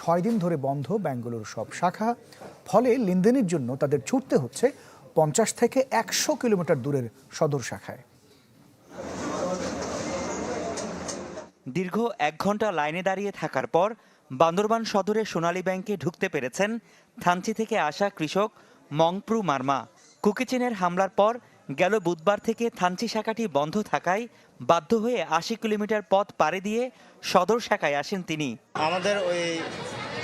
ছয় দিন ধরে বন্ধ ব্যাঙ্গালোর সব শাখা। ফলে লেনদেনের জন্য তাদের ছুটতে হচ্ছে পঞ্চাশ থেকে একশো কিলোমিটার দূরের সদর শাখায়। দীর্ঘ এক ঘণ্টা লাইনে দাঁড়িয়ে থাকার পর বান্দরবান সদরে সোনালী ব্যাংকে ঢুকতে পেরেছেন থানচি থেকে আসা কৃষক মংপ্রু মার্মা। কুকিচেনের হামলার পর গেল বুধবার থেকে থানচি শাখাটি বন্ধ থাকায় বাধ্য হয়ে আশি কিলোমিটার পথ পাড়ি দিয়ে সদর শাখায় আসেন তিনি। আমাদের ওই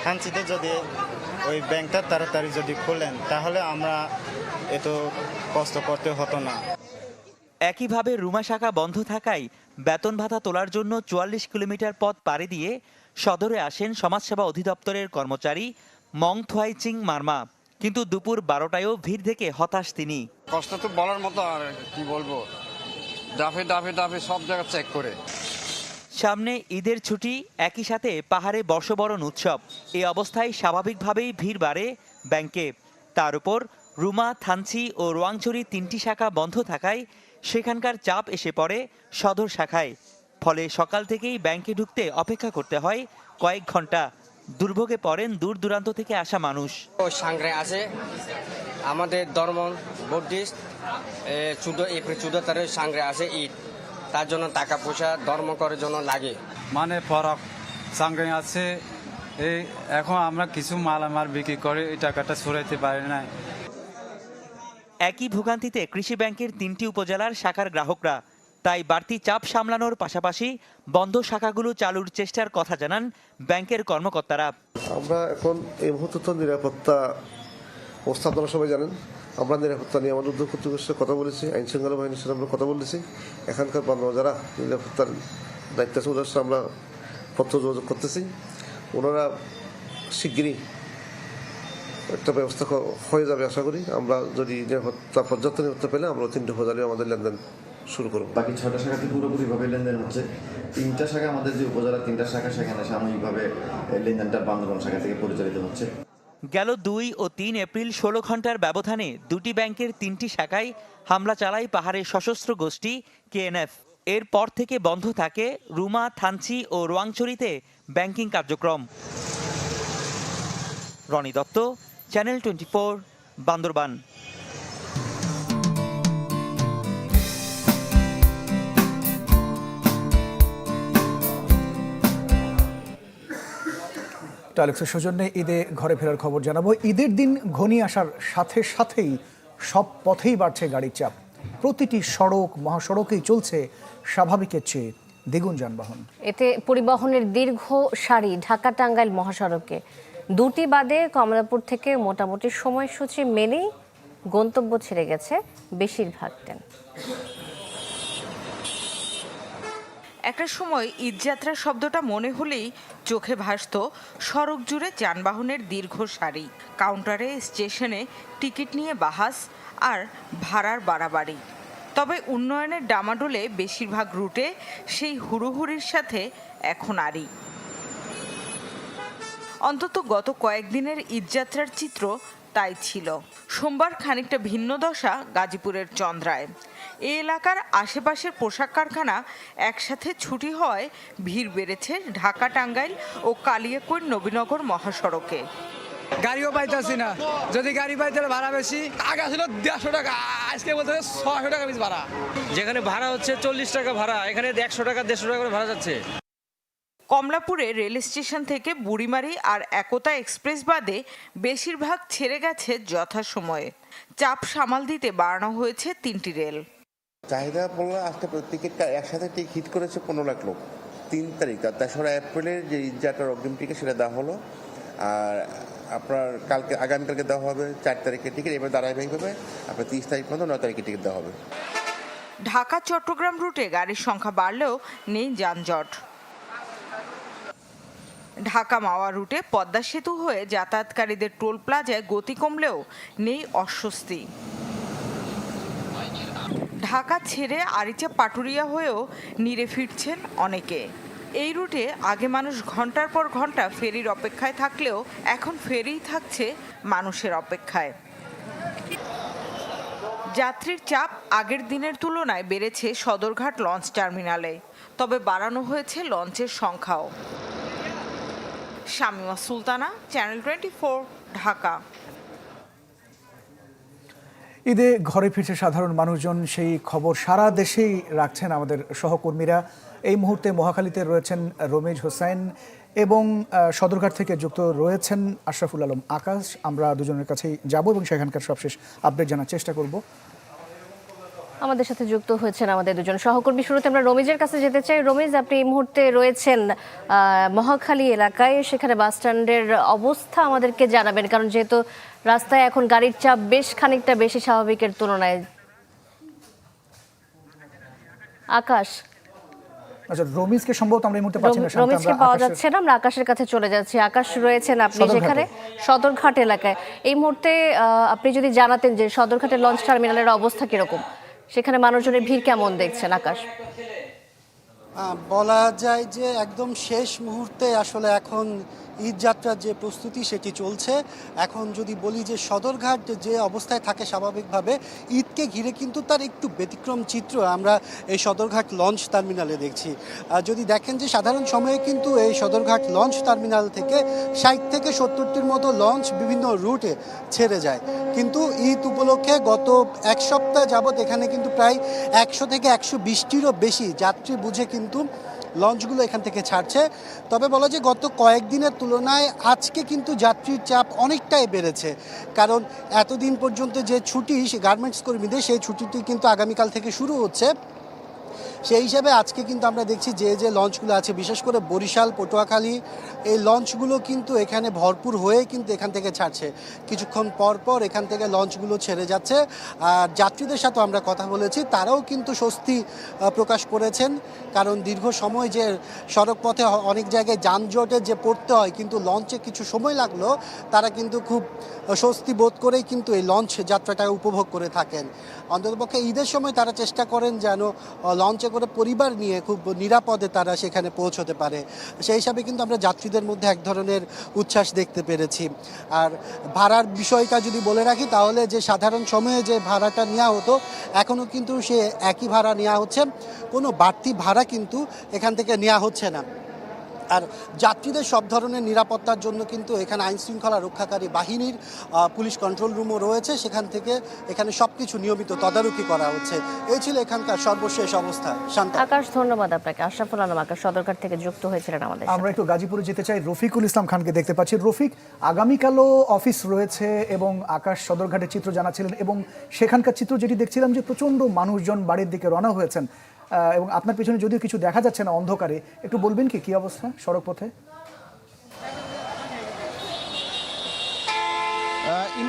থানচিতে যদি ওই ব্যাংকটা তাড়াতাড়ি যদি খোলেন তাহলে আমরা এত কষ্ট করতে হতো না। একইভাবে রুমা শাখা বন্ধ থাকায় বেতন ভাতা তোলার জন্য চুয়াল্লিশ কিলোমিটার পথ পাড়ি দিয়ে সদরে আসেন সমাজসেবা অধিদপ্তরের কর্মচারী মং থোয়াই চিং মার্মা। কিন্তু দুপুর বারোটায়ও ভিড় দেখে হতাশ তিনি। কষ্ট তো বলার মতো আর কি বলব? ডাফে ডাফে ডাফে সব জায়গা চেক করে। সামনে ঈদের ছুটি একই সাথে পাহাড়ে বর্ষবরণ উৎসব। এই অবস্থায় স্বাভাবিকভাবেই ভিড় বাড়ে ব্যাংকে। তার উপর রুমা থানচি ও রোয়াংছড়ি তিনটি শাখা বন্ধ থাকায় সেখানকার চাপ এসে পড়ে সদর শাখায়। ফলে সকাল থেকেই ব্যাংকে ঢুকতে অপেক্ষা করতে হয় কয়েক ঘণ্টা। দুর্ভোগে পড়েন দূর দূরান্ত থেকে আসা মানুষ। ও সাংগ্রে আছে। আমাদের ধর্ম বুদ্ধিস্ট চুদ্দ এপ্রিল চুদ্দ তারিখ সাংগ্রে আছে ঈদ। তার জন্য টাকা পয়সা ধর্ম করার জন্য লাগে। মানে ফরক সাংগ্রে আছে। এই এখন আমরা কিছু মাল মালামাল বিক্রি করে এই টাকাটা সরাইতে পারি না একই ভোগান্তিতে কৃষি ব্যাংকের তিনটি উপজেলার শাখার গ্রাহকরা তাই বাড়তি চাপ সামলানোর পাশাপাশি বন্ধ শাখাগুলো চালুর চেষ্টার কথা জানান ব্যাংকের কর্মকর্তারা। আমরা এখন এই মুহূর্তে তো নিরাপত্তা অবস্থা আপনারা সবাই জানেন। আমরা নিরাপত্তা নিয়ে আমাদের উদ্যোগ কর্তৃপক্ষের সাথে কথা বলেছি আইন শৃঙ্খলা বাহিনীর সাথে আমরা কথা বলেছি। এখানকার বান্ধব যারা নিরাপত্তার দায়িত্ব আছে, ওদের সাথে আমরা পত্র যোগাযোগ করতেছি। ওনারা শিগগিরই একটা ব্যবস্থা হয়ে যাবে আশা করি। আমরা যদি নিরাপত্তা, পর্যাপ্ত নিরাপত্তা পেলে আমরা তিনটে উপজালে আমাদের লেনদেন শুরু করব। বাকি ছটা শাখাতে পুরোপুরিভাবে লেনদেন হচ্ছে। তিনটা শাখা আমাদের যে উপজেলা তিনটা শাখা সেখানে সাময়িকভাবে লেনদেনটা বান্দরবান শাখা থেকে পরিচালিত হচ্ছে। গেল দুই ও তিন এপ্রিল ষোলো ঘণ্টার ব্যবধানে দুটি ব্যাংকের তিনটি শাখায় হামলা চালায় পাহাড়ের সশস্ত্র গোষ্ঠী কেএনএফ। এরপর থেকে বন্ধ থাকে রুমা থানচি ও রোয়াংছড়িতে ব্যাংকিং কার্যক্রম। Rony Dutta channel twenty four Bandarban. টালেক্সের সৌজন্যে ঈদে ঘরে ফেরার খবর জানাব। ঈদের দিন ঘনিয়ে আসার সাথে সাথেই সব পথেই বাড়ছে গাড়ির চাপ। প্রতিটি সড়ক, মহাসড়কেই চলছে স্বাভাবিকের চেয়ে দ্বিগুণ যানবাহন। এতে পরিবহনের দীর্ঘ সারি ঢাকা টাঙ্গাইল মহাসড়কে। দুটি বাদে কমলাপুর থেকে মোটামুটি সময়সূচি মেনেই গন্তব্য ছেড়ে গেছে বেশিরভাগ ট্রেন। একটা সময় ঈদযাত্রার শব্দটা মনে হলেই চোখে ভাসত সড়ক জুড়ে যানবাহনের দীর্ঘ সারি, কাউন্টারে, স্টেশনে টিকিট নিয়ে বাহাস আর ভাড়ার বাড়াবাড়ি। তবে উন্নয়নের ডামাডোলে বেশিরভাগ রুটে সেই হুড়োহুড়ির সাথে এখন আরই। অন্তত গত কয়েকদিনের ঈদযাত্রার চিত্র তাই ছিল। সোমবার খানিকটা ভিন্ন দশা গাজীপুরের চন্দ্রায়। এ এলাকার আশেপাশের পোশাক কারখানা একসাথে ছুটি হওয়ায় ভিড় বেড়েছে ঢাকা টাঙ্গাইল ও কালিয়াকৈর নবীনগর মহাসড়কে। গাড়িও পাইতেছি না। যদি গাড়ি পাই তাহলে ভাড়া বেশি। আগে ছিল দেড়শো টাকা আজকে বলতে ছশো টাকা বেশি ভাড়া। যেখানে ভাড়া হচ্ছে চল্লিশ টাকা ভাড়া এখানে একশো টাকা দেড়শো টাকা করে ভাড়া যাচ্ছে। কমলাপুরে রেল স্টেশন থেকে বুড়িমারি আর একতা এক্সপ্রেস বাদে বেশিরভাগ ছেড়ে গেছে যথাসময়ে। চাপ সামাল দিতে বাড়ানো হয়েছে তিনটি রেল। চাহিদা বললে আজকে টিকিট একসাথে টিকিট হিট করেছে পনেরো লাখ লোক। তিন তারিখ আর তেসরা এপ্রিলের যে যাত্রার অগ্রিম টিকিট সেটা দেওয়া হলো। আর আপনার কালকে আগামীকালকে দেওয়া হবে চার তারিখের টিকিট এবার ধারাবাহিকভাবে আপনার তিরিশ তারিখ পর্যন্ত নয় তারিখের টিকিট দেওয়া হবে। ঢাকা চট্টগ্রাম রুটে গাড়ির সংখ্যা বাড়লেও নেই যানজট। ঢাকা মাওয়া রুটে পদ্মা সেতু হয়ে যাতায়াতকারীদের টোল প্লাজায় গতি কমলেও নেই অস্বস্তি। ঢাকা ছেড়ে আরিচা পাটুরিয়া হয়েও নিরে ফিরছেন অনেকে। এই রুটে আগে মানুষ ঘণ্টার পর ঘণ্টা ফেরির অপেক্ষায় থাকলেও এখন ফেরিই থাকছে মানুষের অপেক্ষায়। যাত্রীর চাপ আগের দিনের তুলনায় বেড়েছে সদরঘাট লঞ্চ টার্মিনালে, তবে বাড়ানো হয়েছে লঞ্চের সংখ্যাও। Shamima Sultana channel twenty Dhaka. ঈদে ঘরে ফিরছে সাধারণ মানুষজন, সেই খবর সারা দেশেই রাখছেন আমাদের সহকর্মীরা। এই মুহূর্তে মহাখালীতে রয়েছেন রমেজ হোসেন এবং সদরঘাট থেকে যুক্ত রয়েছেন আশরাফুল আলম আকাশ। আমরা দুজনের কাছেই যাব এবং সেখানকার সবশেষ আপডেট জানার চেষ্টা করব। আমাদের সাথে যুক্ত হয়েছেন আমাদের দুজন সহকর্মী। শুরুতে আমরা রমিজের কাছে যেতে চাই। রমিজ আপনি এই মুহূর্তে রয়েছেন মহাখালী এলাকায়। সেখানে বাস স্ট্যান্ডের অবস্থা আমাদেরকে জানাবেন কারণ যেহেতু রাস্তায় এখন গাড়ির চাপ বেশ খানিকটা বেশি স্বাভাবিকের তুলনায়। আকাশ। আচ্ছা রমিজকে সম্ভবত আমরা এই মুহূর্তে পাচ্ছি না রমিজকে পাওয়া যাচ্ছে না আমরা আকাশের কাছে চলে যাচ্ছি। আকাশ রয়েছেন আপনি সেখানে সদরঘাট এলাকায়। এই মুহূর্তে আপনি যদি জানাতেন যে সদরঘাটের লঞ্চ টার্মিনালের অবস্থা কীরকম? সেখানে মানুষজনের ভিড় কেমন দেখছেন আকাশ? বলা যায় যে একদম শেষ মুহূর্তে আসলে এখন ঈদ যাত্রার যে প্রস্তুতি সেটি চলছে। এখন যদি বলি যে সদরঘাট যে অবস্থায় থাকে স্বাভাবিকভাবে, ঈদকে ঘিরে কিন্তু তার একটু ব্যতিক্রম চিত্র আমরা এই সদরঘাট লঞ্চ টার্মিনালে দেখছি। যদি দেখেন যে সাধারণ সময়ে কিন্তু এই সদরঘাট লঞ্চ টার্মিনাল থেকে ষাট থেকে সত্তরটির মতো লঞ্চ বিভিন্ন রুটে ছেড়ে যায়। কিন্তু ঈদ উপলক্ষে গত এক সপ্তাহ যাবৎ এখানে কিন্তু প্রায় একশো থেকে একশো বিশটিরও বেশি যাত্রী বুঝে কিন্তু লঞ্চগুলো এখান থেকে ছাড়ছে। তবে বলা যে গত কয়েকদিনের তুলনায় আজকে কিন্তু যাত্রীর চাপ অনেকটাই বেড়েছে। কারণ এতদিন পর্যন্ত যে ছুটি গার্মেন্টস কর্মীদের, সেই ছুটিটি কিন্তু আগামীকাল থেকে শুরু হচ্ছে। সেই হিসাবে আজকে কিন্তু আমরা দেখছি যে যে লঞ্চগুলো আছে বিশেষ করে বরিশাল পটুয়াখালী এই লঞ্চগুলো কিন্তু এখানে ভরপুর হয়ে কিন্তু এখান থেকে ছাড়ছে। কিছুক্ষণ পর পর এখান থেকে লঞ্চগুলো ছেড়ে যাচ্ছে। আর যাত্রীদের সাথে আমরা কথা বলেছি তারাও কিন্তু স্বস্তি প্রকাশ করেছেন। কারণ দীর্ঘ সময় যে সড়ক পথে অনেক জায়গায় যানজটে যে পড়তে হয় কিন্তু লঞ্চে কিছু সময় লাগল তারা কিন্তু খুব স্বস্তি বোধ করেই কিন্তু এই লঞ্চ যাত্রাটা উপভোগ করে থাকেন। অন্ততপক্ষে ঈদের সময় তারা চেষ্টা করেন যেন আহ, লঞ্চে করে পরিবার নিয়ে খুব নিরাপদে তারা সেখানে পৌঁছতে পারে। সেই হিসাবে কিন্তু আমরা যাত্রীদের মধ্যে এক ধরনের উচ্ছ্বাস দেখতে পেরেছি। আর ভাড়ার বিষয়টা যদি বলে রাখি, তাহলে যে সাধারণ সময়ে যে ভাড়াটা নেওয়া হতো এখনও কিন্তু সে একই ভাড়া নেওয়া হচ্ছে। কোনো বাড়তি ভাড়া কিন্তু এখান থেকে নেওয়া হচ্ছে না। আর যাত্রীদের সব ধরনের নিরাপত্তার জন্য কিন্তু এখানে আইন শৃঙ্খলা রক্ষাকারী বাহিনীর পুলিশ কন্ট্রোল রুমও রয়েছে। সেখান থেকে এখানে সব কিছু নিয়মিত তদারকি করা হচ্ছে। এই ছিল এখানকার সর্বশেষ অবস্থা। শান্ত। আকাশ ধন্যবাদ আপনাকে। আশরাফুল আলম আকাশ সদরঘাট থেকে যুক্ত হয়েছিলেন আমাদের আমরা একটু গাজীপুরে যেতে চাই। রফিকুল ইসলাম খানকে দেখতে পাচ্ছি। রফিক আগামীকালও অফিস রয়েছে এবং আকাশ সদরঘাটের চিত্র জানাচ্ছিলেন এবং সেখানকার চিত্র যেটি দেখছিলাম যে প্রচণ্ড মানুষজন বাড়ির দিকে রওনা হয়েছেন। এবং আপনার পিছনে যদিও কিছু দেখা যাচ্ছে না অন্ধকারে, একটু বলবেন কি কি অবস্থা সড়ক পথে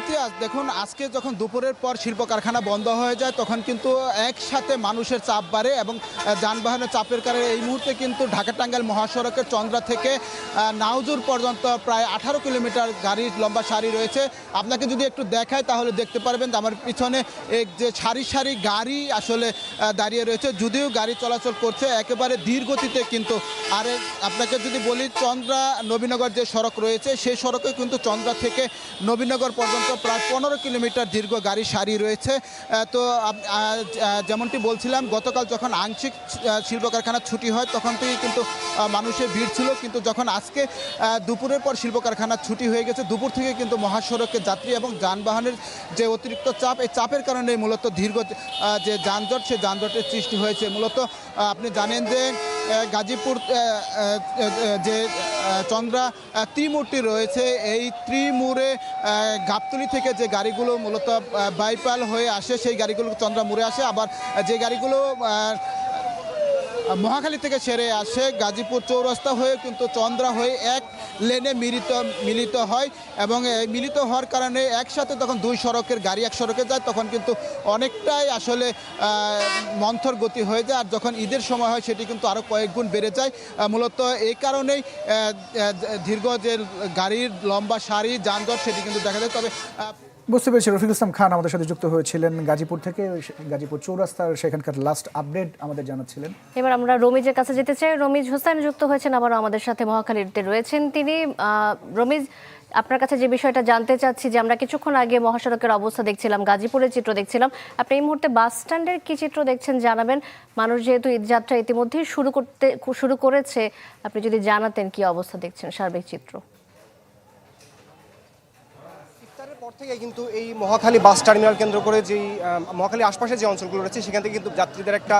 ইমতিয়াজ দেখুন, আজকে যখন দুপুরের পর শিল্প কারখানা বন্ধ হয়ে যায়, তখন কিন্তু একসাথে মানুষের চাপ বাড়ে এবং যানবাহনের চাপের কারণে এই মুহূর্তে কিন্তু ঢাকা টাঙ্গাইল মহাসড়কের চন্দ্রা থেকে নাউজুর পর্যন্ত প্রায় আঠারো কিলোমিটার গাড়ির লম্বা সারি রয়েছে। আপনাকে যদি একটু দেখায় তাহলে দেখতে পারবেন আমার পিছনে এক যে সারি সারি গাড়ি আসলে দাঁড়িয়ে রয়েছে। যদিও গাড়ি চলাচল করছে, একেবারে ধীর গতিতে কিন্তু। আর আপনাকে যদি বলি চন্দ্রা নবীনগর যে সড়ক রয়েছে সেই সড়কে কিন্তু চন্দ্রা থেকে নবীনগর পর্যন্ত প্রায় পনেরো কিলোমিটার দীর্ঘ গাড়ি সারি রয়েছে। তো যেমনটি বলছিলাম, গতকাল যখন আংশিক শিল্প কারখানা ছুটি হয় তখন থেকেই কিন্তু মানুষের ভিড় ছিল। কিন্তু যখন আজকে দুপুরের পর শিল্প কারখানা ছুটি হয়ে গেছে, দুপুর থেকে কিন্তু মহাসড়কে যাত্রী এবং যানবাহনের যে অতিরিক্ত চাপ, এই চাপের কারণে মূলত দীর্ঘ যে যানজট, সে যানজটের সৃষ্টি হয়েছে। মূলত আপনি জানেন যে গাজীপুর যে চন্দ্রা ত্রিমূর্তি রয়েছে, এই ত্রিমুরে গাবতলি থেকে যে গাড়িগুলো মূলত বাইপাল হয়ে আসে, সেই গাড়িগুলো চন্দ্রা মুড়ে আসে। আবার যে গাড়িগুলো মহাখালী থেকে সেরে আসে গাজীপুর চৌরাস্তা হয়ে কিন্তু চন্দ্রা হয়ে এক লেনে মিলিত মিলিত হয় এবং মিলিত হওয়ার কারণে একসাথে তখন দুই সড়কের গাড়ি এক সড়কে যায়, তখন কিন্তু অনেকটাই আসলে মন্থর গতি হয়ে যায়। আর যখন ঈদের সময় হয়, সেটি কিন্তু আরও কয়েক গুণ বেড়ে যায়। মূলত এই কারণেই দীর্ঘ যে গাড়ির লম্বা সারি, যানজট, সেটি কিন্তু দেখা যায়। তবে বুঝতে পেরেছি রফিকুল ইসলাম খান, আমাদের সাথে যুক্ত হয়েছিলেন গাজীপুর থেকে গাজীপুর চৌরাস্তার সেখানকার লাস্ট আপডেট আমাদের জানাচ্ছিলেন। এবার আমরা রমিজের কাছে যেতে চাই। রমিজ হোসেন যুক্ত হয়েছেন আবার আমাদের সাথে মহাখালীতে রয়েছেন তিনি। রমিজ, আপনার কাছে যে বিষয়টা জানতে চাচ্ছি, যে আমরা কিছুক্ষণ আগে মহাসড়কের অবস্থা দেখছিলাম, গাজীপুরের চিত্র দেখছিলাম। আপনি এই মুহূর্তে বাস স্ট্যান্ডের কি চিত্র দেখছেন জানাবেন? মানুষ যেহেতু ঈদযাত্রা ইতিমধ্যেই শুরু করতে, শুরু করেছে, আপনি যদি জানাতেন কি অবস্থা দেখছেন সার্বিক চিত্র ইফতারের পর থেকে কিন্তু এই মহাখালী বাস টার্মিনাল কেন্দ্র করে যেই মহাখালী আশপাশে যে অঞ্চলগুলো রয়েছে সেখান থেকে কিন্তু যাত্রীদের একটা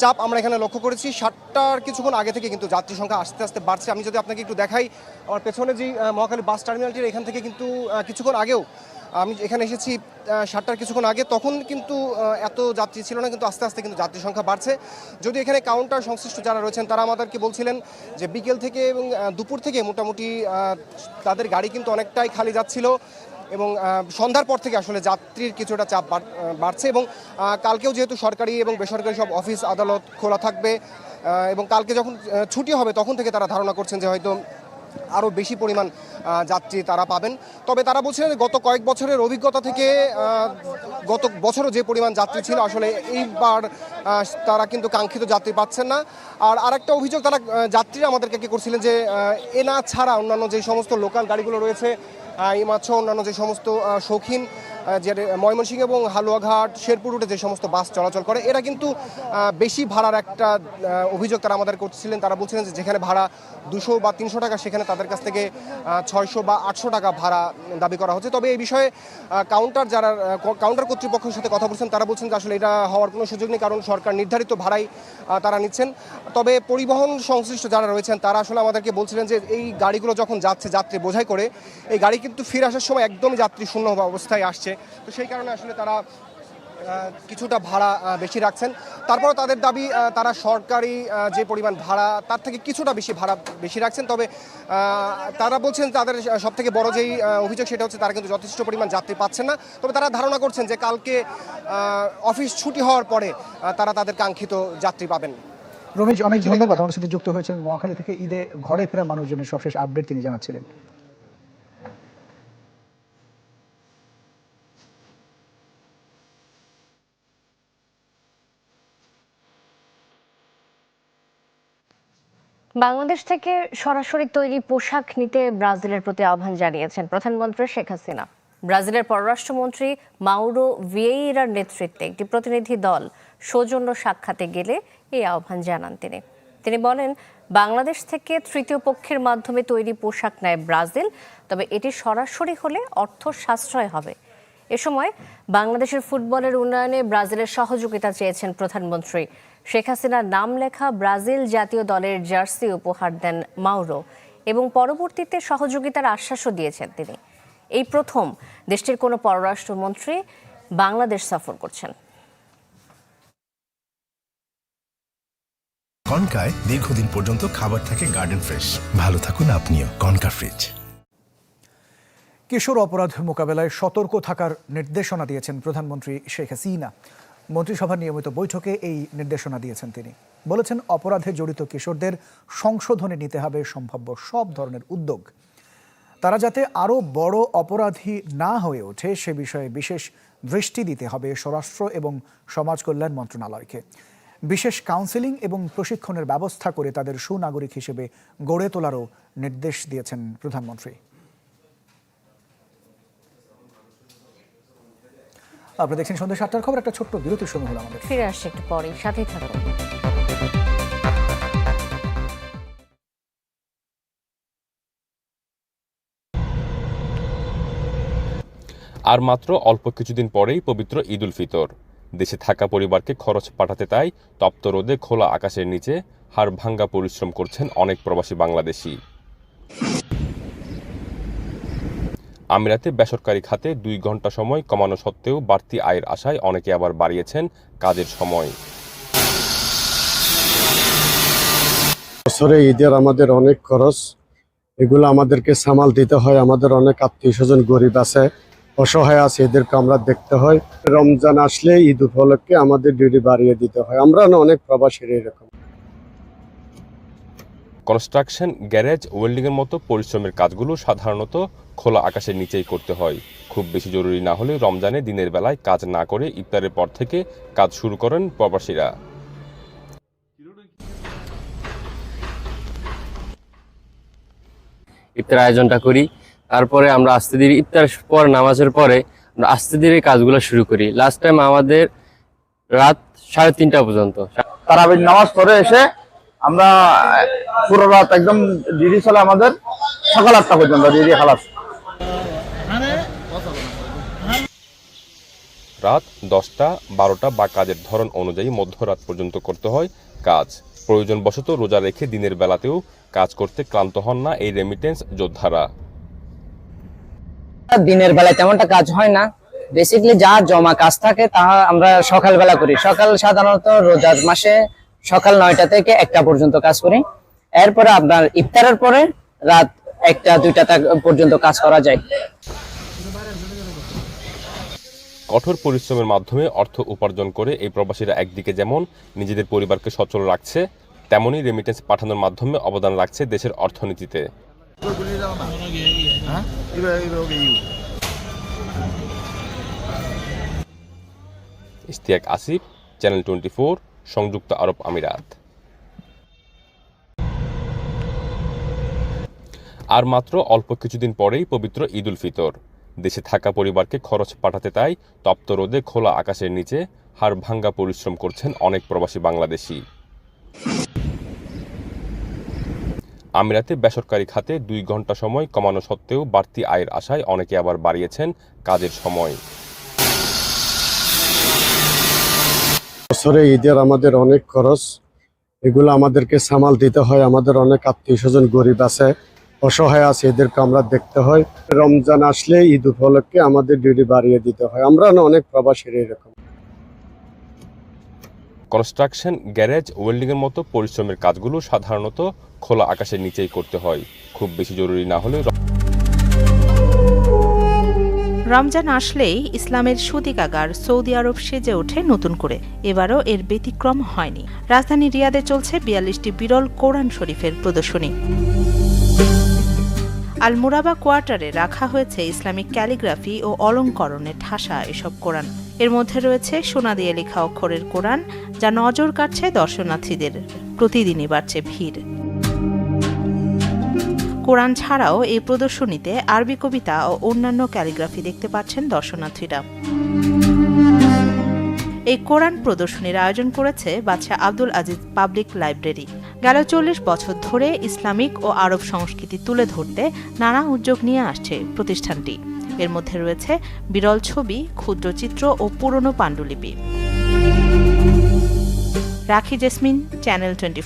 চাপ আমরা এখানে লক্ষ্য করেছি। সাতটার কিছুক্ষণ আগে থেকে কিন্তু যাত্রী সংখ্যা আস্তে আস্তে বাড়ছে। আমি যদি আপনাকে একটু দেখাই আমার পেছনে আহ, মহাখালী বাস টার্মিনালটির এখান থেকে কিন্তু কিছুক্ষণ আগেও আমি এখানে এসেছি সাতটার কিছুক্ষণ আগে তখন কিন্তু এত যাত্রী ছিল না কিন্তু আস্তে আস্তে কিন্তু যাত্রী সংখ্যা বাড়ছে। যদি এখানে কাউন্টার সংশ্লিষ্ট যারা রয়েছেন তারা আমাদেরকে বলছিলেন যে বিকেল থেকে এবং দুপুর থেকে মোটামুটি তাদের গাড়ি কিন্তু অনেকটাই খালি যাচ্ছিল। এবং সন্ধ্যার পর থেকে আসলে যাত্রীর কিছুটা চাপ বাড়- বাড়ছে এবং কালকেও যেহেতু সরকারি এবং বেসরকারি সব অফিস, আদালত খোলা থাকবে এবং কালকে যখন ছুটি হবে তখন থেকে তারা ধারণা করছেন যে হয়তো আরও বেশি পরিমাণ যাত্রী তারা পাবেন। তবে তারা বলছেন গত কয়েক বছরের অভিজ্ঞতা থেকে গত বছরও যে পরিমাণ যাত্রী ছিল, আসলে এইবার তারা কিন্তু কাঙ্ক্ষিত যাত্রী পাচ্ছেন না। আর আরেকটা অভিযোগ, তারা যাত্রীরা আমাদেরকে কি করছিলেন যে এনা ছাড়া অন্যান্য যে সমস্ত লোকাল গাড়িগুলো রয়েছে এই মাছ অন্যান্য যে সমস্ত শৌখিন যে ময়মনসিংহ এবং হালুয়াঘাট, শেরপুর রুটে যে সমস্ত বাস চলাচল করে, এরা কিন্তু বেশি ভাড়ার একটা অভিযোগ তারা আমাদের করছিলেন। তারা বলছিলেন যে, যেখানে ভাড়া দুশো বা তিনশো টাকা, সেখানে তাদের কাছ থেকে ছয়শো বা আটশো টাকা ভাড়া দাবি করা হচ্ছে। তবে এই বিষয়ে কাউন্টার যারা কাউন্টার কর্তৃপক্ষের সাথে কথা বলছেন, তারা বলছেন যে আসলে এটা হওয়ার কোনো সুযোগ নেই, কারণ সরকার নির্ধারিত ভাড়াই তারা নিচ্ছেন। তবে পরিবহন সংশ্লিষ্ট যারা রয়েছেন, তারা আসলে আমাদেরকে বলছিলেন যে এই গাড়িগুলো যখন যাচ্ছে যাত্রী বোঝাই করে, এই গাড়ি কিন্তু ফিরে আসার সময় একদম যাত্রী শূন্য অবস্থায় আসছে। তো সেই কারণে আসলে তারা কিছুটা ভাড়া বেশি রাখছেন। তারপর তাদের দাবি তারা সরকারি যে পরিমাণ ভাড়া, তার থেকে কিছুটা বেশি ভাড়া বেশি রাখছেন। তবে তারা বলছেন তাদের সব থেকে বড় যেই অভিযোগ সেটা হচ্ছে তারা কিন্তু যথেষ্ট পরিমাণ যাত্রী পাচ্ছেন না। তবে তারা ধারণা করছেন যে কালকে অফিস ছুটি হওয়ার পরে তারা তাদের কাঙ্ক্ষিত যাত্রী পাবেন। রমেশ, অনেক ধন্যবাদ। আমাদের সাথে যুক্ত হয়েছেন মহাখালী থেকে ঈদে ঘরে ফেরা মানুষজনের সবশেষ আপডেট তিনি জানাচ্ছিলেন। বাংলাদেশ থেকে সরাসরি তৈরি পোশাক নিতে ব্রাজিলের প্রতি আহ্বান জানিয়েছেন প্রধানমন্ত্রী শেখ হাসিনা। ব্রাজিলের পররাষ্ট্রমন্ত্রী মাউরো ভিয়েইরার নেতৃত্বে একটি প্রতিনিধি দল সৌজন্য সাক্ষাতে গেলে এই আহ্বান জানান তিনি। তিনি বলেন, বাংলাদেশ থেকে তৃতীয় পক্ষের মাধ্যমে তৈরি পোশাক নেয় ব্রাজিল, তবে এটি সরাসরি হলে অর্থ সাশ্রয় হবে। এ সময় বাংলাদেশের ফুটবলের উন্নয়নে ব্রাজিলের সহযোগিতা চেয়েছেন প্রধানমন্ত্রী। শেখ হাসিনার নাম লেখা ব্রাজিল জাতীয় দলের জার্সি উপহার দেন মাউরো এবং পরবর্তীতে সহযোগিতার আশ্বাসও দিয়েছেন তিনি। এই প্রথম দেশটির কোনো পররাষ্ট্রমন্ত্রী বাংলাদেশ সফর করছেন। কনকায় দীর্ঘদিন পর্যন্ত খাবার থাকে গার্ডেন ফ্রেশ ভালো থাকুন আপনিও, কনকা ফ্রিজ কিশোর অপরাধ মোকাবেলায় সতর্ক থাকার নির্দেশনা দিয়েছেন প্রধানমন্ত্রী শেখ হাসিনা। মন্ত্রিসভার নিয়মিত বৈঠকে এই নির্দেশনা দিয়েছেন তিনি। বলেছেন, অপরাধে জড়িত কিশোরদের সংশোধনে নিতে হবে সম্ভাব্য সব ধরনের উদ্যোগ। তারা যাতে আরও বড় অপরাধী না হয়ে ওঠে, সে বিষয়ে বিশেষ দৃষ্টি দিতে হবে স্বরাষ্ট্র এবং সমাজ কল্যাণ মন্ত্রণালয়কে। বিশেষ কাউন্সেলিং এবং প্রশিক্ষণের ব্যবস্থা করে তাদের সুনাগরিক হিসেবে গড়ে তোলারও নির্দেশ দিয়েছেন প্রধানমন্ত্রী। আপনারা দেখছেন সন্ধ্যা সাতটার খবর একটা ছোট্ট বিরতির সময় হলো আমাদের। ফিরে আসছে একটু পরেই সাথেই থাকুন। আর মাত্র অল্প কিছুদিন পরেই পবিত্র ঈদ উল ফিতর। দেশে থাকা পরিবারকে খরচ পাঠাতে তাই তপ্ত রোদে খোলা আকাশের নিচে হাড় ভাঙ্গা পরিশ্রম করছেন অনেক প্রবাসী বাংলাদেশি। আমিরাতে বেসরকারি খাতে দুই ঘণ্টা সময় কমানো সত্ত্বেও বাড়তি আয়ের আশায় অনেকে আবার বাড়িয়েছেন কাজের সময়। বছরে ঈদের আমাদের অনেক খরচ। এগুলো আমাদেরকে সামাল দিতে হয়। আমাদের অনেক আত্মীয় স্বজন গরিব আছে অসহায় আছে এদেরকে আমরা দেখতে হয়। রমজান আসলে ঈদ উপলক্ষে আমাদের ডিউটি বাড়িয়ে দিতে হয়। আমরা না অনেক প্রবাসীর এরকম। কনস্ট্রাকশন গ্যারেজ ওয়েল্ডিংয়ের মতো পরিশ্রমের কাজগুলো সাধারণত খোলা আকাশের নিচেই করতে হয়। খুব বেশি জরুরি না হলে রমজানে দিনের বেলায় কাজ না করে ইফতারের পর থেকে কাজ শুরু করেন প্রবাসীরা। ইফতার আয়োজনটা করি তারপরে আমরা আস্তে ধীরে ইফতার পর নামাজের পরে আমরা আস্তে ধীরে কাজগুলো শুরু করি। লাস্ট টাইম আমাদের রাত সাড়ে তিনটা পর্যন্ত। তারাবির নামাজ পরে এসে আমরা পুরো রাত একদম ডিডি চলে আমাদের সকাল আটটা পর্যন্ত ডিডি খালাস। রাত দশটা, বারোটা বা কাজের ধরন অনুযায়ী মধ্যরাত পর্যন্ত করতে হয় কাজ। প্রয়োজনবশত রোজা রেখে দিনের বেলাতেও কাজ করতে ক্লান্ত হন না এই রেমিটেন্স যোদ্ধারা। দিনের বেলায় তেমনটা কাজ হয় না। বেসিক্যালি যা জমা কাজ থাকে তা আমরা সকালবেলা করি। সকাল সাধারণত রোজার মাসে সকাল নয়টা থেকে একটা পর্যন্ত কাজ করি। এরপরে আপনার ইফতারের পরে রাত একটা, দুইটা পর্যন্ত কাজ করা যায়। কঠোর পরিশ্রমের মাধ্যমে অর্থ উপার্জন করে এই প্রবাসীরা একদিকে যেমন নিজেদের পরিবারকে সচল রাখছে তেমনই রেমিটেন্স পাঠানোর মাধ্যমে অবদান রাখছে দেশের অর্থনীতিতে। ইশতিয়াক আসিফ চ্যানেল টোয়েন্টি সংযুক্ত আরব আমিরাত। আর মাত্র অল্প কিছুদিন পরেই পবিত্র ঈদ উল ফিতর। দেশে থাকা পরিবারকে খরচ পাঠাতে তাই তপ্ত রোদে খোলা আকাশের নিচে হাড় ভাঙ্গা পরিশ্রম করছেন অনেক প্রবাসী বাংলাদেশি। আমিরাতে বেসরকারি খাতে দুই ঘণ্টা সময় কমানো সত্ত্বেও বাড়তি আয়ের আশায় অনেকে আবার বাড়িয়েছেন কাজের সময়। বছরে ঈদের আমাদের অনেক খরচ। এগুলো আমাদেরকে সামাল দিতে হয়, আমাদের অনেক আত্মীয় স্বজন গরিব আছে। অসহায় আছে এদেরকে আমরা দেখতে হয়। রমজান আসলে ঈদ উপলক্ষে আমাদের ডিউটি বাড়িয়ে দিতে হয়। আমরা না অনেক প্রবাসীর এরকম। কনস্ট্রাকশন গ্যারেজ ওয়েল্ডিংয়ের মতো পরিশ্রমের কাজগুলো সাধারণত খোলা আকাশের নিচেই করতে হয়। খুব বেশি জরুরি না হলে রমজান আসলেই ইসলামের সুতিকাগার সৌদি আরব সেজে ওঠে নতুন করে। এবারও এর ব্যতিক্রম হয়নি। রাজধানী রিয়াদে চলছে বিয়াল্লিশটি বিরল কোরআন শরীফের প্রদর্শনী। আল মুরাবা কোয়ার্টারে রাখা হয়েছে ইসলামিক ক্যালিগ্রাফি ও অলঙ্করণে ঠাসা এসব কোরআন। এর মধ্যে রয়েছে সোনা দিয়ে লেখা অক্ষরের কোরআন, যা নজর কাটছে দর্শনার্থীদের। প্রতিদিনই বাড়ছে ভিড়। কোরআন ছাড়াও এই প্রদর্শনীতে আরবি কবিতা ও অন্যান্য ক্যালিগ্রাফি দেখতে পাচ্ছেন দর্শনার্থীরা। এই কোরআন প্রদর্শনীর আয়োজন করেছে বাদশাহ আব্দুল আজিজ পাবলিক লাইব্রেরি। গেল চল্লিশ বছর ধরে ইসলামিক ও আরব সংস্কৃতি তুলে ধরতে নানা উদ্যোগ নিয়ে আসছে প্রতিষ্ঠানটি। এর মধ্যে রয়েছে বিরল ছবি, ক্ষুদ্র চিত্র ও পুরনো পাণ্ডুলিপি। রাখি জেসমিন, চ্যানেল টোয়েন্টি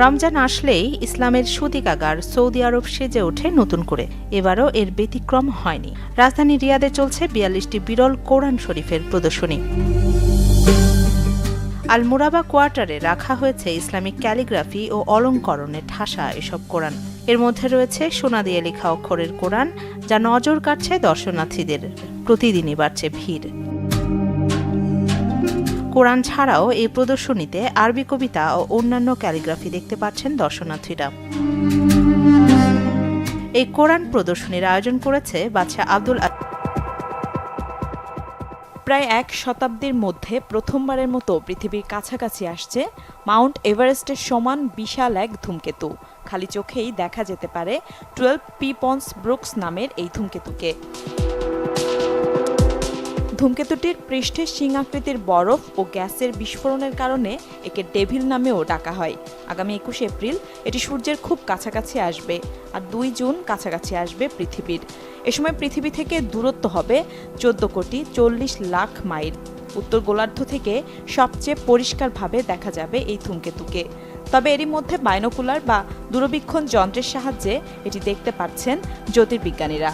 রমজান আসলেই ইসলামের সুতিকাগার সৌদি আরব সেজে ওঠে নতুন করে। এবারও এর ব্যতিক্রম হয়নি। রাজধানী রিয়াদে চলছে বিয়াল্লিশটি বিরল কোরআন শরীফের প্রদর্শনী। আল মুরাবা কোয়ার্টারে রাখা হয়েছে ইসলামিক ক্যালিগ্রাফি ও অলঙ্করণে ঠাসা এসব কোরআন। এর মধ্যে রয়েছে সোনা দিয়ে লেখা অক্ষরের কোরআন, যা নজর কাটছে দর্শনার্থীদের। প্রতিদিনই বাড়ছে ভিড়। কোরআন ছাড়াও এই প্রদর্শনীতে আরবি কবিতা ও অন্যান্য ক্যালিগ্রাফি দেখতে পাচ্ছেন দর্শনার্থীরা। এই কোরআন প্রদর্শনীর আয়োজন করেছে বাদশাহ আব্দুল প্রায় এক শতাব্দীর মধ্যে প্রথমবারের মতো পৃথিবীর কাছাকাছি আসছে মাউন্ট এভারেস্টের সমান বিশাল এক ধূমকেতু। খালি চোখেই দেখা যেতে পারে টুয়েলভ পিপন্স ব্রুকস নামের এই ধূমকেতুকে। ধূমকেতুটির পৃষ্ঠে শিং আকৃতির বরফ ও গ্যাসের বিস্ফোরণের কারণে একে ডেভিল নামেও ডাকা হয়। আগামী একুশে এপ্রিল এটি সূর্যের খুব কাছাকাছি আসবে আর দুই জুন কাছাকাছি আসবে পৃথিবীর। এ সময় পৃথিবী থেকে দূরত্ব হবে চোদ্দ কোটি চল্লিশ লাখ মাইল। উত্তর গোলার্ধ থেকে সবচেয়ে পরিষ্কারভাবে দেখা যাবে এই ধূমকেতুকে। তবে এরই মধ্যে বাইনোকুলার বা দূরবীক্ষণ যন্ত্রের সাহায্যে এটি দেখতে পাচ্ছেন জ্যোতির্বিজ্ঞানীরা।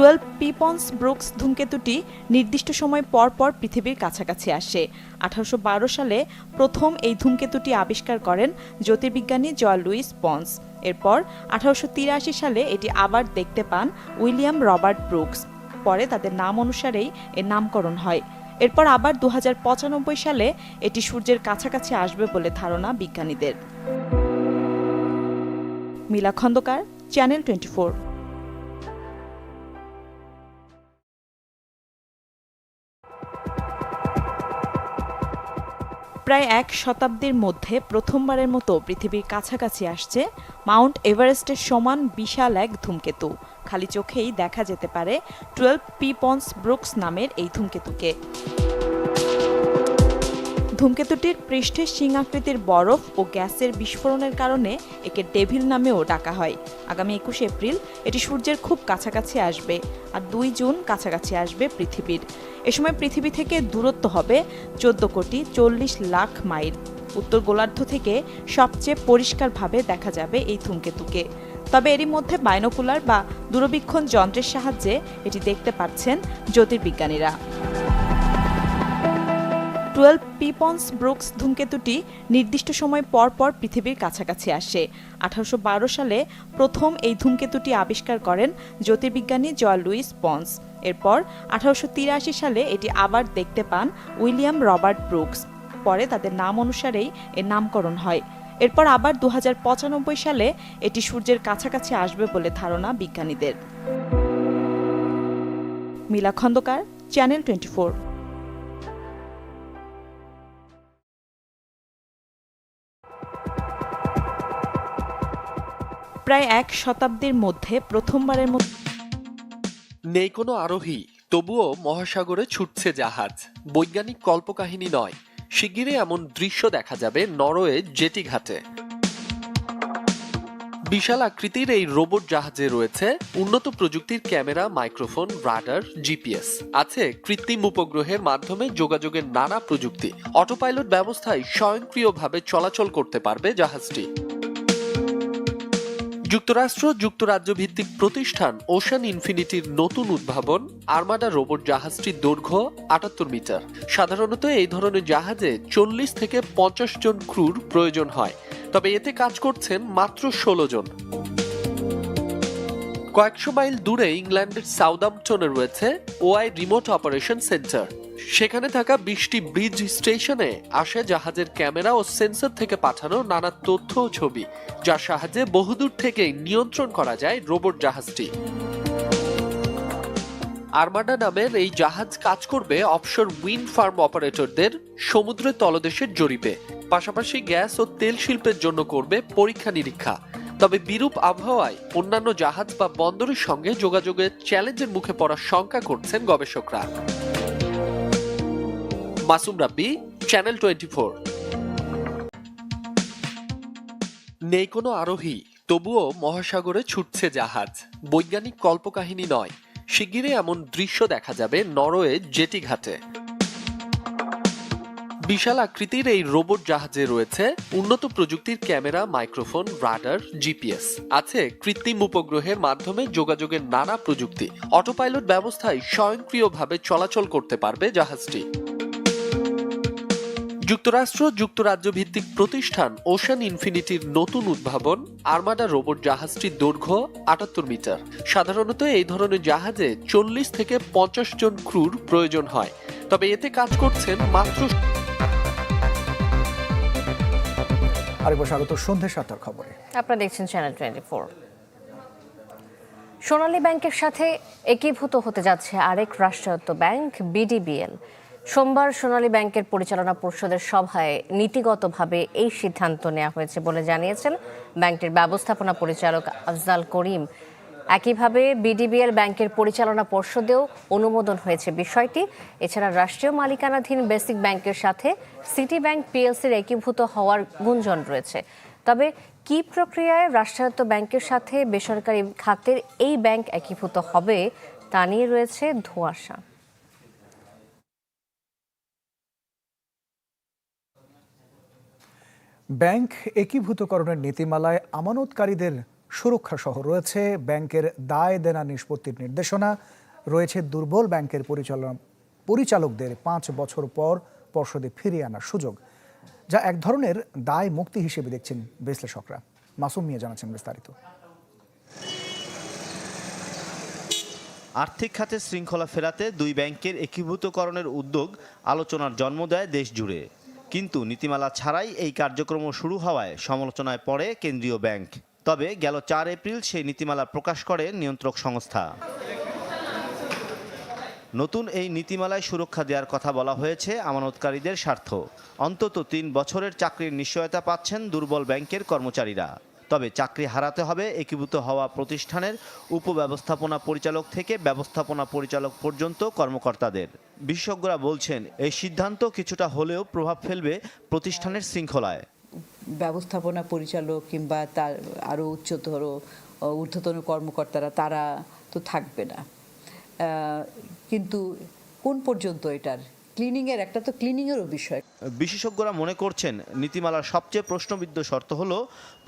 টুয়েলভ পিপন্স ব্রুকস ধূমকেতুটি নির্দিষ্ট সময় পর পর পৃথিবীর কাছাকাছি আসে। আঠারোশো বারো সালে প্রথম এই ধূমকেতুটি আবিষ্কার করেন জ্যোতির্বিজ্ঞানী জয় লুইস পন্স। এরপর আঠারোশো তিরাশি সালে এটি আবার দেখতে পান উইলিয়াম রবার্ট ব্রুকস। পরে তাদের নাম অনুসারেই এর নামকরণ হয়। এরপর আবার দু হাজার পঁচানব্বই সালে এটি সূর্যের কাছাকাছি আসবে বলে ধারণা বিজ্ঞানীদের। মিলা খন্দকার, চ্যানেল টোয়েন্টি প্রায় এক শতাব্দীর মধ্যে প্রথমবারের মতো পৃথিবীর কাছাকাছি আসছে মাউন্ট এভারেস্টের সমান বিশাল এক ধূমকেতু। খালি চোখেই দেখা যেতে পারে টুয়েলভ পিপন্স ব্রুকস নামের এই ধূমকেতুকে। ধূমকেতুটির পৃষ্ঠে শিং আকৃতির বরফ ও গ্যাসের বিস্ফোরণের কারণে একে ডেভিল নামেও ডাকা হয়। আগামী একুশে এপ্রিল এটি সূর্যের খুব কাছাকাছি আসবে আর দুই জুন কাছাকাছি আসবে পৃথিবীর। এ সময় পৃথিবী থেকে দূরত্ব হবে চোদ্দ কোটি চল্লিশ লাখ মাইল। উত্তর গোলার্ধ থেকে সবচেয়ে পরিষ্কারভাবে দেখা যাবে এই ধূমকেতুকে। তবে এরই মধ্যে বাইনোকুলার বা দূরবীক্ষণ যন্ত্রের সাহায্যে এটি দেখতে পাচ্ছেন জ্যোতির্বিজ্ঞানীরা। টুয়েলভ পিপন্স ব্রুকস ধূমকেতুটি নির্দিষ্ট সময় পর পর পৃথিবীর কাছাকাছি আসে। আঠারোশো বারো সালে প্রথম এই ধূমকেতুটি আবিষ্কার করেন জ্যোতির্বিজ্ঞানী জয় লুইস পন্স। এরপর আঠারোশো তিরাশি সালে এটি আবার দেখতে পান উইলিয়াম রবার্ট ব্রুকস। পরে তাদের নাম অনুসারেই এর নামকরণ হয়। এরপর আবার দু হাজার পঁচানব্বই সালে এটি সূর্যের কাছাকাছি আসবে বলে ধারণা বিজ্ঞানীদের। মিলা খন্দকার চ্যানেল টোয়েন্টি প্রায় এক শতাব্দীর মধ্যে প্রথমবারের মতো নেই কোনো আরোহী, তবুও মহাসাগরে ছুটছে জাহাজ। বৈজ্ঞানিক কল্পকাহিনী নয়, শিগগিরই এমন দৃশ্য দেখা যাবে নরওয়ে জেটি ঘাটে বিশাল আকৃতির এই রোবট জাহাজে রয়েছে উন্নত প্রযুক্তির ক্যামেরা, মাইক্রোফোন, রাডার, জিপিএস। আছে কৃত্রিম উপগ্রহের মাধ্যমে যোগাযোগের নানা প্রযুক্তি। অটোপাইলট ব্যবস্থায় স্বয়ংক্রিয়ভাবে চলাচল করতে পারবে জাহাজটি। যুক্তরাষ্ট্র যুক্তরাজ্য ভিত্তিক প্রতিষ্ঠান ওশান ইনফিনিটির নতুন উদ্ভাবন আর্মাডা রোবট জাহাজটির দৈর্ঘ্য আটাত্তর মিটার। সাধারণত এই ধরনের জাহাজে চল্লিশ থেকে পঞ্চাশ জন ক্রুর প্রয়োজন হয়। তবে এতে কাজ করছেন মাত্র ষোলো জন। কয়েকশো মাইল দূরে ইংল্যান্ডের সাউদাম্পটনে রয়েছে ওআই রিমোট অপারেশন সেন্টার সেখানে থাকা বিশটি ব্রিজ স্টেশনে আসে জাহাজের ক্যামেরা ও সেন্সর থেকে পাঠানো নানা তথ্য ও ছবি, যার সাহায্যে বহুদূর থেকেই নিয়ন্ত্রণ করা যায় রোবট জাহাজটি। আর্মাডা নামের এই জাহাজ কাজ করবে অফশোর উইন্ড ফার্ম অপারেটরদের সমুদ্রের তলদেশের জরিপে। পাশাপাশি গ্যাস ও তেল শিল্পের জন্য করবে পরীক্ষা নিরীক্ষা। তবে বিরূপ আবহাওয়ায় অন্যান্য জাহাজ বা বন্দরের সঙ্গে যোগাযোগের চ্যালেঞ্জের মুখে পড়ার শঙ্কা করছেন গবেষকরা। Masum Rabbi channel twenty four নেই কোনো আরোহী, তবুও মহাসাগরে ছুটছে জাহাজ। বৈজ্ঞানিক কল্পকাহিনী নয়, শিগগিরই এমন দৃশ্য দেখা যাবে নরওয়ে জেটি ঘাটে। বিশাল আকৃতির এই রোবট জাহাজে রয়েছে উন্নত প্রযুক্তির ক্যামেরা, মাইক্রোফোন, রাডার, জিপিএস। আছে কৃত্রিম উপগ্রহের মাধ্যমে যোগাযোগের নানা প্রযুক্তি। অটোপাইলট ব্যবস্থায় স্বয়ংক্রিয়ভাবে চলাচল করতে পারবে জাহাজটি। যুক্তরাষ্ট্র যুক্তরাজ্য ভিত্তিক প্রতিষ্ঠান ওশান ইনফিনিটির নতুন উদ্ভাবন আর্মাডা রোবট জাহাজটির দৈর্ঘ্য আটাত্তর মিটার। সাধারণত এই ধরনের জাহাজে চল্লিশ থেকে পঞ্চাশ জন ক্রুর প্রয়োজন হয়। তবে এতে কাজ করছেন মাত্র আরেকবার স্বাগত সন্ধ্যে সাতটার খবরে। আপনারা দেখছেন চ্যানেল টোয়েন্টি ফোর সোনালী ব্যাংকের সাথে একীভূত হতে যাচ্ছে আরেক রাষ্ট্রায়ত্ত ব্যাংক বিডিবিএল সোমবার সোনালী ব্যাংকের পরিচালনা পরিষদের সভায় নীতিগতভাবে এই সিদ্ধান্ত নেওয়া হয়েছে বলে জানিয়েছেন ব্যাংকটির ব্যবস্থাপনা পরিচালক আফজাল করিম। একইভাবে বিডিবিএল ব্যাংকের পরিচালনা পর্ষদেও অনুমোদন হয়েছে বিষয়টি। এছাড়া রাষ্ট্রীয় মালিকানাধীন বেসিক ব্যাংকের সাথে সিটি ব্যাংক পিএলসির একীভূত হওয়ার গুঞ্জন রয়েছে। তবে কি প্রক্রিয়ায় রাষ্ট্রায়ত্ত ব্যাংকের সাথে বেসরকারি খাতের এই ব্যাংক একীভূত হবে তা নিয়ে রয়েছে ধোঁয়াশা। ব্যাংক একীভূতকরণের নীতিমালায় আমানতকারীদের সুরক্ষা সহ রয়েছে ব্যাংকের দায় দেনা নিষ্পত্তির নির্দেশনা, রয়েছে দুর্বল ব্যাংকের পরিচালনা, পরিচালকদের পাঁচ বছর পর পর্ষদে ফিরিয়ে আনার সুযোগ, যা এক ধরনের দায় মুক্তি হিসেবে দেখছেন বিশ্লেষকরা। মাসুম মিয়া জানাচ্ছেন বিস্তারিত। আর্থিক খাতে শৃঙ্খলা ফেরাতে দুই ব্যাংকের একীভূতকরণের উদ্যোগ আলোচনার জন্ম দেয় দেশ জুড়ে কিন্তু নীতিমালা ছাড়াই এই কার্যক্রম শুরু হওয়ায় সমালোচনায় পড়ে কেন্দ্রীয় ব্যাংক। তবে গেল চার এপ্রিল সেই নীতিমালা প্রকাশ করে নিয়ন্ত্রক সংস্থা। নতুন এই নীতিমালায় সুরক্ষা দেওয়ার কথা বলা হয়েছে আমানতকারীদের স্বার্থ। অন্তত তিন বছরের চাকরির নিশ্চয়তা পাচ্ছেন দুর্বল ব্যাংকের কর্মচারীরা। তবে চাকরি হারাতে হবে, একীভূত হওয়া প্রতিষ্ঠানের উপব্যবস্থাপনা পরিচালক থেকে ব্যবস্থাপনা পরিচালক পর্যন্ত কর্মকর্তাদের। বিশেষজ্ঞরা বলছেন, এই সিদ্ধান্ত কিছুটা হলেও প্রভাব ফেলবে প্রতিষ্ঠানের শৃঙ্খলায়। ব্যবস্থাপনা পরিচালক কিংবা তার আরও উচ্চতর ঊর্ধ্বতন কর্মকর্তারা, তারা তো থাকবে না। কিন্তু কোন পর্যন্ত এটার ক্লিনিংয়ের একটা তো ক্লিনিংয়েরও বিষয়। বিশেষজ্ঞরা মনে করছেন, নীতিমালার সবচেয়ে প্রশ্নবিদ্ধ শর্ত হল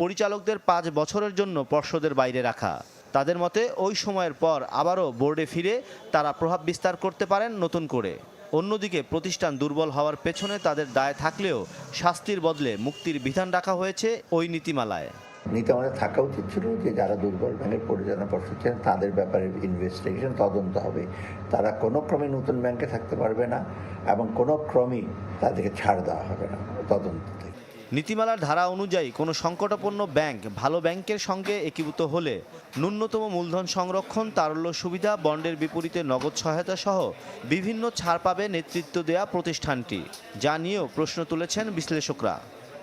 পরিচালকদের পাঁচ বছরের জন্য পর্ষদের বাইরে রাখা। তাদের মতে, ওই সময়ের পর আবারও বোর্ডে ফিরে তারা প্রভাব বিস্তার করতে পারেন নতুন করে। অন্যদিকে, প্রতিষ্ঠান দুর্বল হওয়ার পেছনে তাদের দায় থাকলেও শাস্তির বদলে মুক্তির বিধান রাখা হয়েছে ওই নীতিমালায়। নীতি আমাদের থাকা উচিত ছিল যে যারা দুর্বল ব্যাংকের পরিচালনা পর্ষদ ছিলেন তাদের ব্যাপারে ইনভেস্টিগেশন তদন্ত হবে। তারা কোনো ক্রমে নতুন ব্যাংকে থাকতে পারবে না এবং কোনো ক্রমেই তাদেরকে ছাড় দেওয়া হবে না তদন্ত থেকে। নীতিমালার ধারা অনুযায়ী কোনো সংকটাপন্ন ব্যাংক ভালো ব্যাংকের সঙ্গে একীভূত হলে ন্যূনতম মূলধন সংরক্ষণ তারল্য সুবিধা বন্ডের বিপরীতে নগদ সহায়তা সহ বিভিন্ন ছাড় পাবে নেতৃত্ব দেয়া প্রতিষ্ঠানটি। যা নিয়েও প্রশ্ন তুলেছেন বিশ্লেষকরা।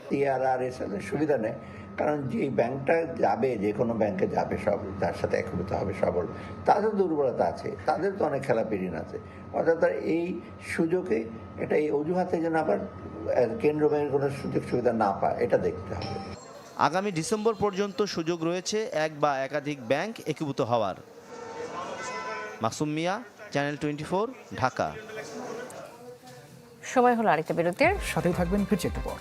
টিআরআরএস সুবিধা নেই। কারণ যে ব্যাংকটা যাবে যে কোনো ব্যাংকে যাবে সব তার সাথে একীভূত হবে সবল। তাদের দুর্বলতা আছে তাদের তো অনেক খেলা পেরিয়ে আছে। অর্থাৎ তার এই সুযোগে এটা এই অজুহাতে যেন আবার কেন্দ্র ব্যাংকের কোনো সুযোগ সুবিধা না পায় এটা দেখতে হবে। আগামী ডিসেম্বর পর্যন্ত সুযোগ রয়েছে এক বা একাধিক ব্যাংক একীভূত হওয়ার। Masum Mia channel twenty four Dhaka. সময় হলো আরেকটা বিরতির। সাথেই থাকবেন ফিরছে একটু পর।